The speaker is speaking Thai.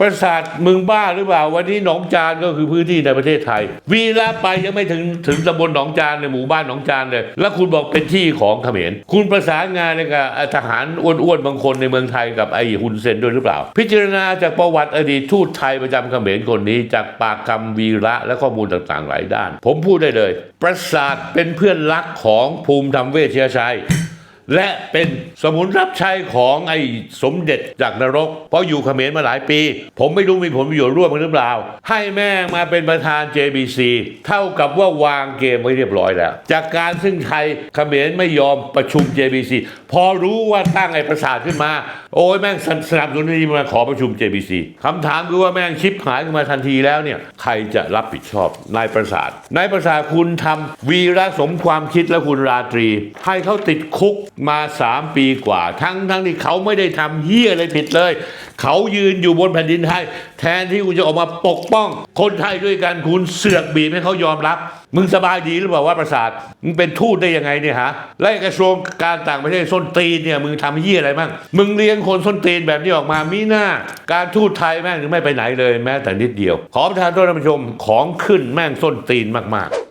ประสาทมึงบ้าหรือเปล่า วันนี้หนองจานก็คือพื้นที่ในประเทศไทย วีระไปยังไม่ถึงถึงตำบลหนองจานในหมู่บ้านหนองจานเลย แล้วคุณบอกเป็นที่ของเขมรคุณประสานงานกับทหารอ้วนๆบางคนในเมืองไทยกับไอ้ฮุนเซนด้วยหรือเปล่า พิจารณาจากประวัติอดีตทูตไทยประจำเขมรคนนี้จากปากคำวีระและข้อมูลต่างๆหลายด้าน ผมพูดได้เลย ประสาทเป็นเพื่อนรักของภูมิธรรมเวชยชัย และเป็นสมุนรับใช้ของไอ้สมเด็จจากนรก เพราะอยู่เขมรมาหลายปี ผมไม่รู้มีผลประโยชน์ร่วมกันหรือเปล่า ให้แม่งมาเป็นประธาน JBC เท่ากับว่าวางเกมไว้เรียบร้อยแล้ว จากการซึ่งไทยเขมรไม่ยอมประชุม JBC พอรู้ว่าตั้งไอ้ประสาทขึ้นมา โอ้ยแม่งสนับสนุนนี่มาขอประชุม JBC คำถามคือว่าแม่งชิปหายขึ้นมาทันทีแล้วเนี่ยใครจะรับผิดชอบนายประสาทนายประสาทคุณทำวีระสมความคิดและคุณราตรี ให้เขาติดคุกมา3ปีกว่า ทั้งทั้งที่เขาไม่ได้ทำเฮี้ยอะไรผิดเลย เขายืนอยู่บนแผ่นดินไทย แทนที่คุณจะออกมาปกป้อง คนไทยด้วยกันคุณเสือกบีบให้เขายอมรับ มึงสบายดีหรือเปล่าว่าประสาทมึงเป็นทูตได้ยังไงเนี่ยฮะและกระทรวงการต่างประเทศส้นตีนเนี่ยมึงทำเหี้ยอะไรบ้างมึงเลี้ยงคนส้นตีนแบบนี้ออกมามีหน้า การทูตไทยแม่งถึงไม่ไปไหนเลยแม้แต่นิดเดียวขอประทานโทษท่านผู้ชมของขึ้นแม่งส้นตีนมากๆ